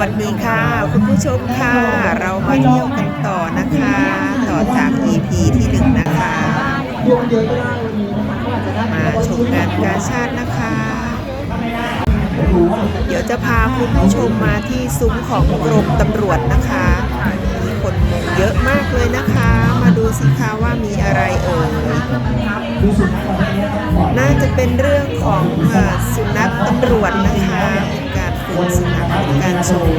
วัสดีค่ะ คุณผู้ชมค่ะ เรามาเที่ยวกันต่อนะคะ ต่อจาก EP ที่หนึ่งนะคะ มาชมงานกาชาตินะคะ เดี๋ยวจะพาคุณผู้ชมมาที่ซุ้มของกรมตำรวจนะคะ มีคนมุงเยอะมากเลยนะคะ มาดูสิคะว่ามีอะไรเอ่ยน่าจะเป็นเรื่องของสุนัขตำรวจนะคะ ชว์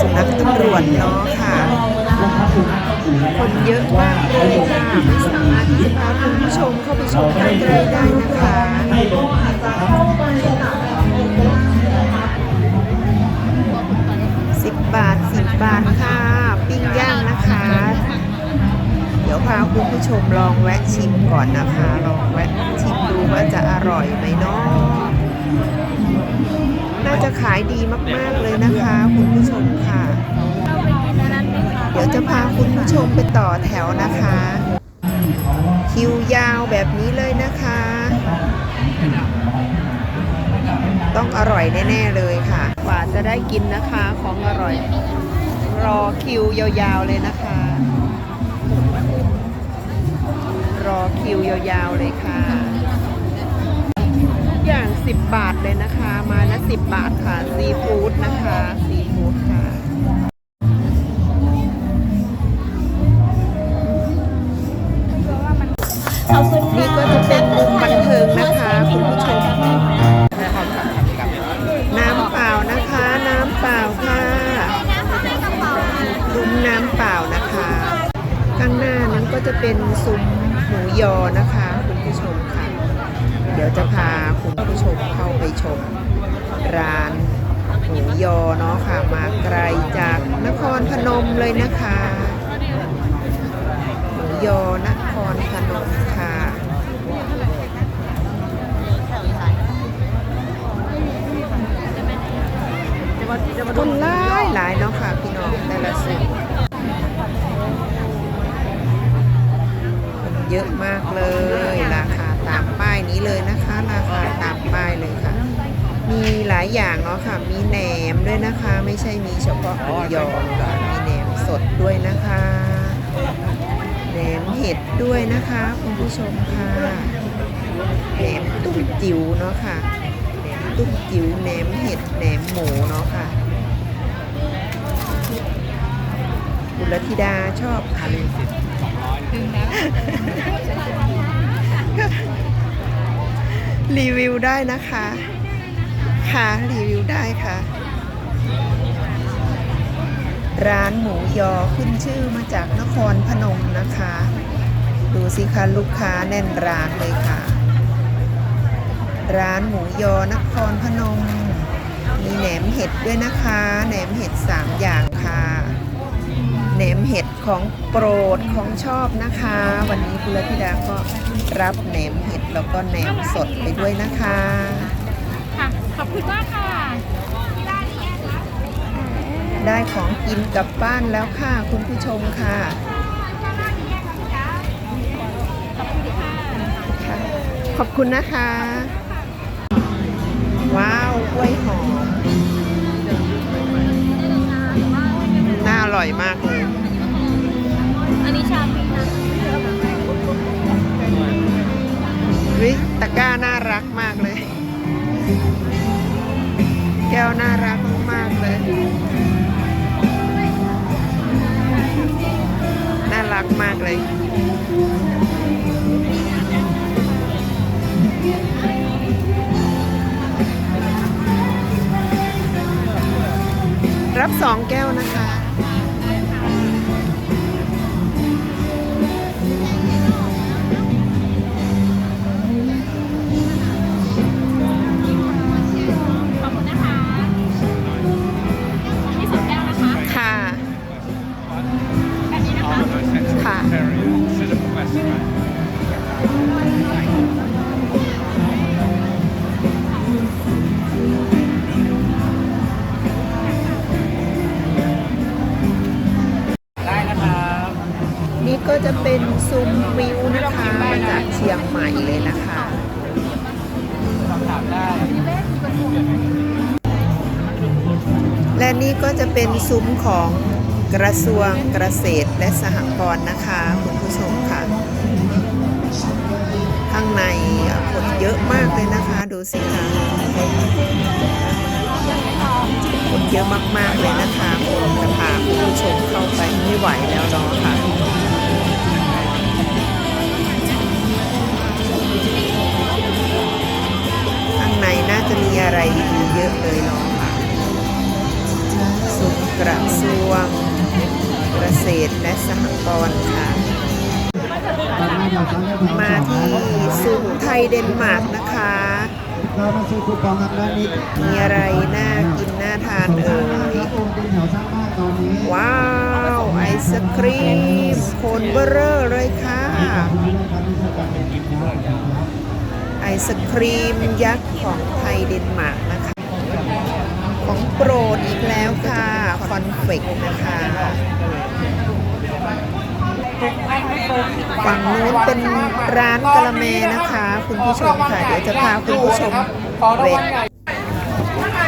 สุนัขตำรวจเนาะค่ะ คนเยอะมากเลยค่ะไม่สามารถที่จะพาคุณผู้ชมเข้าไปชมใกล้ๆได้นะคะสิบบาทสิบบาทค่ะ ปิ้งย่างนะคะ เดี๋ยวพาคุณผู้ชมลองแวะชิมก่อนนะคะ ลองแวะชิมดูว่าจะอร่อยไหมเนาะ น่าจะขายดีมากๆเลยนะคะคุณผู้ชมค่ะ เดี๋ยวจะพาคุณผู้ชมไปต่อแถวนะคะ คิวยาวแบบนี้เลยนะคะ ต้องอร่อยแน่ๆเลยค่ะ กว่าจะได้กินนะคะของอร่อย รอคิวยาวๆเลยนะคะ รอคิวยาวๆเลยค่ะ อย่าง 10 บาทเลยนะคะ มาละ10 บาทค่ะซีฟู้ดนะคะซีฟู้ดค่ะนี่ก็จะเป็นมุมบันเทิงนะคะคุณผู้ชมน้ำเปล่านะคะ น้ำเปล่าค่ะซุ้มน้ำเปล่านะคะ ข้างหน้านั้นก็จะเป็นซุ้มหมูยอนะคะ คุณผู้ชมค่ะ เดี๋ยวจะพาคุณ ชมเข้าไปชม ร้านหมูยอเนาะค่ะ มาไกลจากนครพนมเลยนะคะหมูยอนครพนมค่ะคนหลายหลายเนาะค่ะ พี่น้องแต่ละสิ่งเยอะมากเลย ราคาตามป้ายนี้เลยนะคะ ราคาตามป้ายเลยค่ะ มีหลายอย่างเนาะค่ะ มีแหนมด้วยนะคะ ไม่ใช่มีเฉพาะหมูยอค่ะมีแหนมสดด้วยนะคะ แหนมเห็ดด้วยนะคะคุณผู้ชมค่ะ แหนมตุ้มจิ๋วเนาะค่ะ แหนมตุ้มจิ๋วแหนมเห็ดแหนมหมูเนาะค่ะคุณลธิดาชอบค่ะรีวิวได้นะคะ คะรีวิวได้ค่ะ ร้านหมูยอขึ้นชื่อมาจากนครพนมนะคะ ดูสิคะลูกค้าแน่นร้านเลยค่ะ ร้านหมูยอนครพนม มีแหนมเห็ดด้วยนะคะ แหนมเห็ดสามอย่างค่ะแหนมเห็ดของโปรดของชอบนะคะ วันนี้คุณลธิดาก็รับแหนมเห็ดแล้วก็แหนมสดไปด้วยนะคะ ค่ะขอบคุณมากค่ะได้ของกินกลับบ้านแล้วค่ะ คุณผู้ชมค่ะค่ะ ขอบคุณนะคะ ว้าวกล้วยหอมน่าอร่อยมากเลย อันนี้ชามนี้นะวิตะกร้าน่ารักมากเลย แก้วน่ารักมากๆเลย น่ารักมากเลยรับสองแก้วนะคะ ซุ้มวิวนะคะมาจากเชียงใหม่เลยนะคะสอบถามได้และนี่ก็จะเป็นซุ้มของกระทรวงเกษตรและสหกรณ์นะคะคุณผู้ชมค่ะ ข้างในคนเยอะมากเลยนะคะ ดูสิคะคนเยอะมากๆเลยนะคะผมจะพาคุณผู้ชมเข้าไปไม่ไหวแล้วเนาะค่ะ อะไรดีๆเยอะเลยเนาะค่ะศูนย์กระทรวงเกษตรและสหกรณ์ค่ะ มาที่ศูนไทยเดนมาร์กนะคะ มีอะไรน่ากินน่าทานเอ่ยว้าว้าวไอศครีม โคนเบอร์เรอเลยค่ะ ศครีมยักษ์ของไทยเดนมาร์กนะคะ ของโปรดอีกแล้วค่ะคอนเฟกนะคะฝั่งนู้นเป็นร้านกะละเมนะคะ คุณผู้ชมค่ะ เดี๋ยวจะพาคุณผู้ชมเวท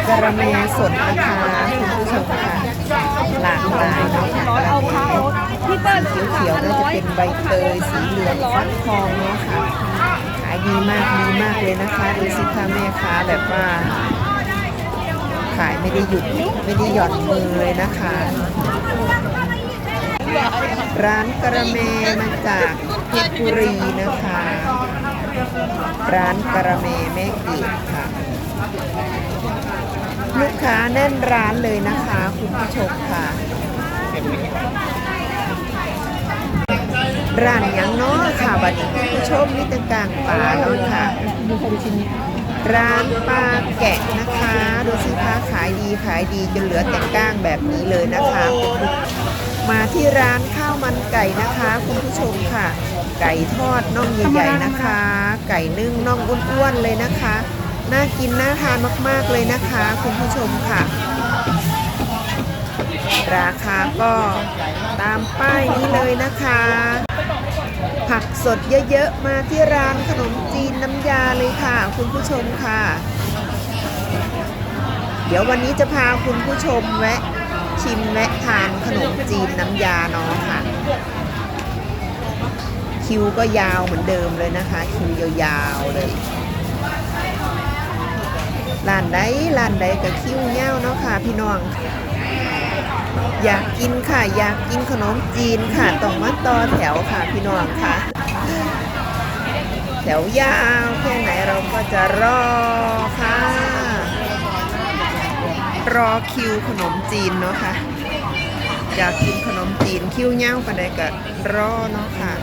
กะละเมสดนะคะคุณผู้ชมค่ะหลากหลายนะคะกะละเมพี่เปิ้ลสีเขียวๆน่าจะเป็นใบเตยสีเหลืองฟักทองเนาะค่ะ ขายดีมากดีมากเลยนะคะดูสิคะแม่ค้าแบบว่า ขายไม่ได้หยุดไม่ได้หย่อนมือเลยนะคะ ร้านกระเมมาจากเพชรบุรีนะคะ ร้านกระเมแม่กีดค่ะลูกค้าแน่นร้านเลยนะคะ คุณผู้ชมค่ะ ร้านยังเนาะค่ะบัดนี้คุณผู้ชมนี่ตะกลางป่าเนาะค่ะ ร้านปลาแกะนะคะดูสิคะขายดีขายดีจนเหลือแต่ก้างแบบนี้เลยนะคะ มาที่ร้านข้าวมันไก่นะคะ คุณผู้ชมค่ะ ไก่ทอดน่องใหญ่ๆนะคะ ไก่นึ่งน่องอ้วนๆเลยนะคะ น่ากินน่าทานมากๆเลยนะคะ คุณผู้ชมค่ะ ราคาก็ตามป้ายนี้เลยนะคะ ผักสดเยอะๆ มาที่ร้านขนมจีนน้ำยาเลยค่ะ คุณผู้ชมค่ะ เดี๋ยววันนี้จะพาคุณผู้ชมแวะชิมแวะทานขนมจีนน้ำยาเนาะค่ะ คิวก็ยาวเหมือนเดิมเลยนะคะ คิวยาวๆเลยร้านใดร้านใดกับคิวยาวเนาะค่ะพี่น้อง อยากกินค่ะ อยากกินขนมจีนค่ะต้องมาต่อแถวค่ะพี่น้องค่ะ แถวยาวแค่ไหนเราก็จะรอค่ะ รอคิวขนมจีนเนาะค่ะ อยากกินขนมจีนคิวเง่าปานใดก็รอเนาะค่ะ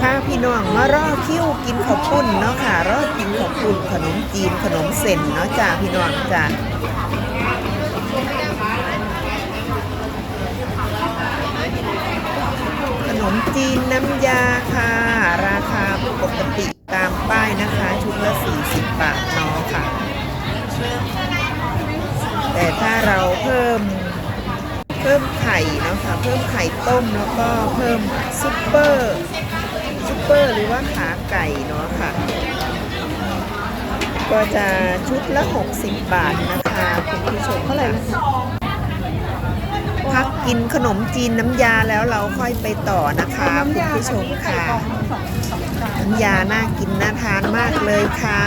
พาพี่น้องมารอคิวกินข้าวปุ้นเนาะค่ะรอกินข้าวปุ้นขนมจีนขนมเส้นเนาะจ้าพี่น้องจ้าขนมจีนน้ำยาค่ะ ราคาปกติตามป้ายนะคะชุดละ 40 บาทเนาะค่ะ แต่ถ้าเราเพิ่มเพิ่มไข่เนาะค่ะเพิ่มไข่ต้มแล้วก็เพิ่มซุปเปอร์ เปอร์หรือว่าขาไก่เนาะค่ะ ก็จะชุดละ 60 บาทนะคะคุณผู้ชมเท่าไหร่พักกินขนมจีนน้ำยาแล้วเราค่อยไปต่อนะคะคุณผู้ชมค่ะ น้ำยาน่ากินน่าทานมากเลยค่ะ